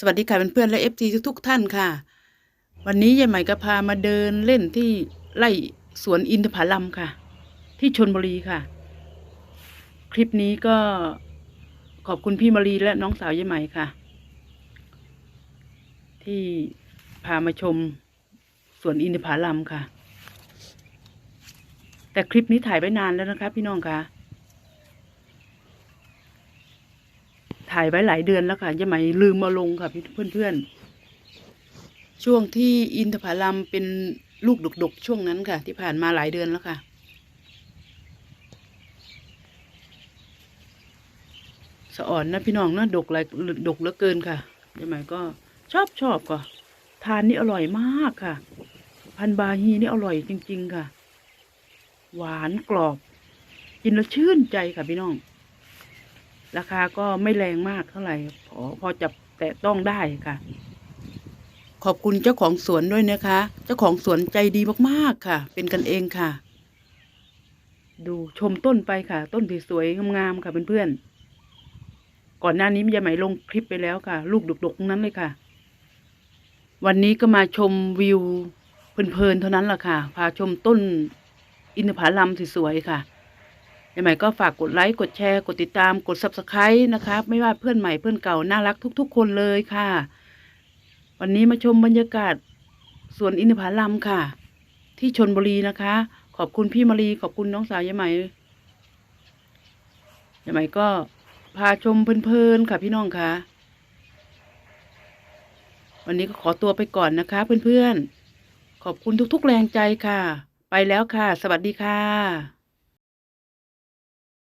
สวัสดีค่ะเพื่อนๆและเอฟซีทุกๆท่านค่ะ วันนี้ยายใหม่ก็พามาเดินเล่นที่ไร่สวนอินทผลัมค่ะ ที่ชนบุรีค่ะ คลิปนี้ก็ขอบคุณพี่มารีและน้องสาวยายใหม่ค่ะ ที่พามาชมสวนอินทผลัมค่ะ แต่คลิปนี้ถ่ายไว้นานแล้วนะคะ พี่น้องค่ะ ถ่ายไว้หลายเดือนแล้วค่ะยังไม่ลืมมาลงค่ะพี่เพื่อนๆช่วงที่อินทผลัมเป็นลูกดกๆช่วงนั้นค่ะ ที่ผ่านมาหลายเดือนแล้วค่ะสะอ่อนนะพี่น้องนะดกหลายดกเหลือเกินค่ะยังไงก็ชอบชอบก็ทานนี่อร่อยมากค่ะ พันธุ์บาฮีนี่อร่อยจริง ๆ ค่ะ หวานกรอบ กินแล้วชื่นใจค่ะพี่น้อง ราคาก็ไม่แรงมากเท่าไหร่ พอพอจะแตะต้องได้ค่ะ ขอบคุณเจ้าของสวนด้วยนะคะ เจ้าของสวนใจดีมากๆค่ะ เป็นกันเองค่ะ ดูชมต้นไปค่ะ ต้นสวยๆงามๆค่ะเพื่อนๆก่อนหน้านี้ยายไหมลงคลิปไปแล้วค่ะ ลูกดกๆทั้งนั้นเลยค่ะ วันนี้ก็มาชมวิวเพลินๆเท่านั้นแหละค่ะ พาชมต้นอินทผลัมสวยๆค่ะ ยังไงก็ฝากกดไลค์ กดแชร์ กดติดตาม กด subscribe นะครับไม่ว่าเพื่อนใหม่เพื่อนเก่าน่ารักทุก ๆ คนเลยค่ะ วันนี้มาชมบรรยากาศสวนอินทผลัมค่ะ ที่ชนบุรีนะคะ ขอบคุณพี่มารีขอบคุณน้องสาวยายไหมยายไหมก็พาชมเพลินๆค่ะพี่น้องค่ะ วันนี้ก็ขอตัวไปก่อนนะคะ เพื่อนๆขอบคุณทุกๆแรงใจค่ะ ไปแล้วค่ะ สวัสดีค่ะ